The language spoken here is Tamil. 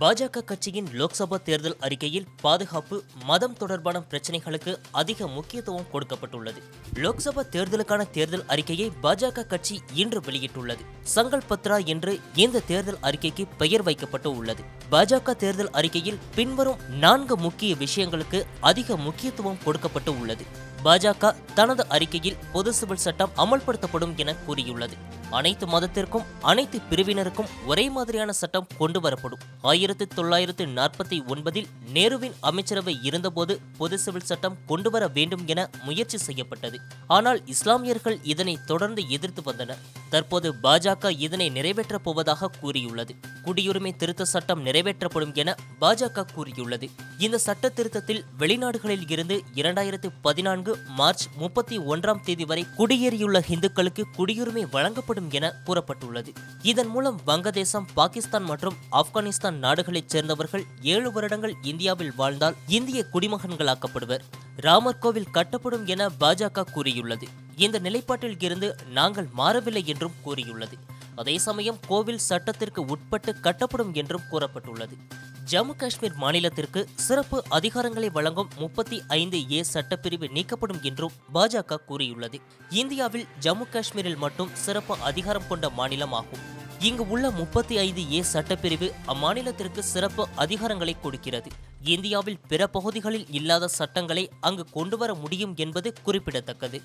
பாஜக கட்சியின் லோக்சபா தேர்தல் அறிக்கையில் பாதுகாப்பு மதம் தொடர்பான பிரச்சனைகளுக்கு அதிக முக்கியத்துவம் கொடுக்கப்பட்டுள்ளது. லோக்சபா தேர்தலுக்கான தேர்தல் அறிக்கையை பாஜக கட்சி இன்று வெளியிட்டுள்ளது. சங்கல் பத்ரா என்று இந்த தேர்தல் அறிக்கைக்கு பெயர் வைக்கப்பட்டு உள்ளது. பாஜக தேர்தல் அறிக்கையில் பின்வரும் நான்கு முக்கிய விஷயங்களுக்கு அதிக முக்கியத்துவம் கொடுக்கப்பட்டு உள்ளது. பாஜக தனது அறிக்கையில் பொது சிவில் சட்டம் அமல்படுத்தப்படும் என கூறியுள்ளது. அனைத்து மதத்திற்கும் அனைத்து பிரிவினருக்கும் ஒரே மாதிரியான சட்டம் கொண்டு வரப்படும் ஆயிரத்தி தொள்ளாயிரத்து நாற்பத்தி ஒன்பதில் நேருவின் அமைச்சரவை இருந்தபோது பொது சிவில் சட்டம் கொண்டு வர வேண்டும் என முயற்சி செய்யப்பட்டது. ஆனால் இஸ்லாமியர்கள் இதனை தொடர்ந்து எதிர்த்து வந்தனர். தற்போது பாஜக இதனை நிறைவேற்றப் போவதாக கூறியுள்ளது. குடியுரிமை திருத்த சட்டம் நிறைவேற்றப்படும் என பாஜக கூறியுள்ளது. இந்த சட்ட திருத்தத்தில் வெளிநாடுகளில் இருந்து இரண்டாயிரத்து பதினான்கு மார்ச் முப்பத்தி ஒன்றாம் தேதி வரை குடியேறியுள்ள இந்துக்களுக்கு குடியுரிமை வழங்கப்படும் என கூறப்பட்டுள்ளது. இதன் மூலம் வங்கதேசம் பாகிஸ்தான் மற்றும் ஆப்கானிஸ்தான் நாடுகளைச் சேர்ந்தவர்கள் ஏழு வருடங்கள் இந்தியாவில் வாழ்ந்தால் இந்திய குடிமகன்களாக்கப்படுவர். ராமர் கோவில் கட்டப்படும் என பாஜக கூறியுள்ளது. இந்த நிலைப்பாட்டில் இருந்து நாங்கள் மாறவில்லை என்றும் கூறியுள்ளது. அதே சமயம் கோவில் சட்டத்திற்கு உட்பட்டு கட்டப்படும் என்றும் கூறப்பட்டுள்ளது. ஜம்மு காஷ்மீர் மாநிலத்திற்கு சிறப்பு அதிகாரங்களை வழங்கும் முப்பத்தி ஐந்து ஏ சட்டப்பிரிவு நீக்கப்படும் என்றும் பாஜக கூறியுள்ளது. இந்தியாவில் ஜம்மு காஷ்மீரில் மட்டும் சிறப்பு அதிகாரம் கொண்ட மாநிலம் ஆகும் இங்கு உள்ள முப்பத்தி ஐந்து ஏ சட்டப்பிரிவு அம்மாநிலத்திற்கு சிறப்பு அதிகாரங்களை கொடுக்கிறது. இந்தியாவில் பிற பகுதிகளில் இல்லாத சட்டங்களை அங்கு கொண்டுவர முடியும் என்பது குறிப்பிடத்தக்கது.